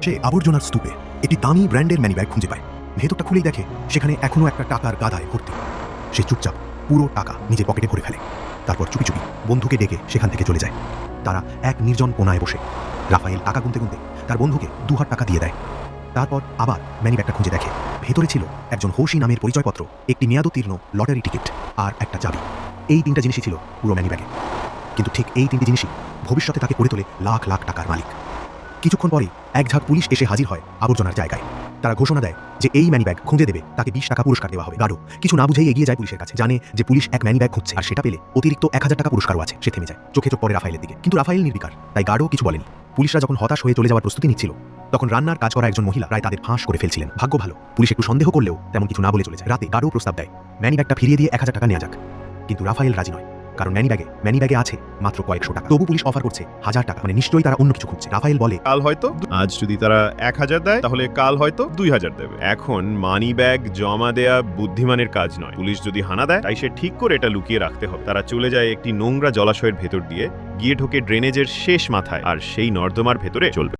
সে আবর্জনার স্তূপে একটি দামি ব্র্যান্ডের ম্যানিব্যাগ খুঁজে পায়। ভেতরটা খুলেই দেখে সেখানে এখনও একটা টাকার গাদায় ভর্তি। সে চুপচাপ পুরো টাকা নিজের পকেটে ভরে ফেলে। তারপর চুপি চুপি বন্ধুকে ডেকে সেখান থেকে চলে যায়। তারা এক নির্জন কোনায় বসে। রাফায়েল টাকা গুনতে গুনতে তার বন্ধুকে দু হাজার টাকা দিয়ে দেয়। তারপর আবার ম্যানিব্যাগটা খুঁজে দেখে। ভেতরে ছিল একজন হৌসি নামের পরিচয়পত্র, একটি মেয়াদোত্তীর্ণ লটারি টিকিট আর একটা চাবি। এই তিনটা জিনিসই ছিল পুরো ম্যানিব্যাগে। কিন্তু ঠিক এই তিনটি জিনিসই ভবিষ্যতে তাকে করে তোলে লাখ লাখ টাকার মালিক। কিছুক্ষণ পরে এক ঝাঁক পুলিশ এসে হাজির হয় আবর্জনার জায়গায়। তারা ঘোষণা দেয় যে এই ম্যানিব্যাগ খুঁজে দেবে, তাকে বিশ টাকা পুরস্কার দেওয়া হবে। গাঢ়, কিছু না বুঝেই এগিয়ে যায় পুলিশের কাছে, জানে যে পুলিশ এক ম্যানিব্যাগ খুঁজছে আর সেটা পেলে অতিরিক্ত এক হাজার টাকা পুরস্কারও আছে, সে থেমে যায়। চোখে চোখ পড়ে রাফাইলের দিকে। কিন্তু রাফাইল নির্বিকার, তাই গাঢ় কিছু বলেনি। পুলিশরা যখন হতাশ হয়ে চলে যাওয়ার প্রস্তুতি নিচ্ছিল, তখন রান্নার কাজ করা একজন মহিলা প্রায় তাদের ফাঁস করে ফেলছিলেন। ভাগ্য ভালো, পুলিশ একটু সন্দেহ করলেও তেমন কিছু না বলে চলে যায় রাতে গাঢ় প্রস্তাব দেয়, ম্যানিব্যাগটা ফিরিয়ে দিয়ে এক হাজার টাকা নেওয়া যাক। কিন্তু রাফায়েল রাজি নয়। কারণ ম্যানিব্যাগে ম্যানিব্যাগে আছে মাত্র কয়েকশো টাকা। তবু পুলিশ অফার করছে হাজার টাকা। মানে নিশ্চয়ই তারা অন্য কিছু খুঁজছে। রাফায়েল বলে, কাল হয়তো আজ যদি তারা এক হাজার দেয়, তাহলে কাল হয়তো দুই হাজার দেবে। এখন মানি ব্যাগ জমা দেয়া বুদ্ধিমানের কাজ নয়। পুলিশ যদি হানা দেয়, তাই সে ঠিক করে এটা লুকিয়ে রাখতে হবে। তারা চলে যায় একটি নোংরা জলাশয়ের ভেতর দিয়ে, গিয়ে ঢোকে ড্রেনেজের শেষ মাথায়, আর সেই নর্দমার ভেতরে চলবে।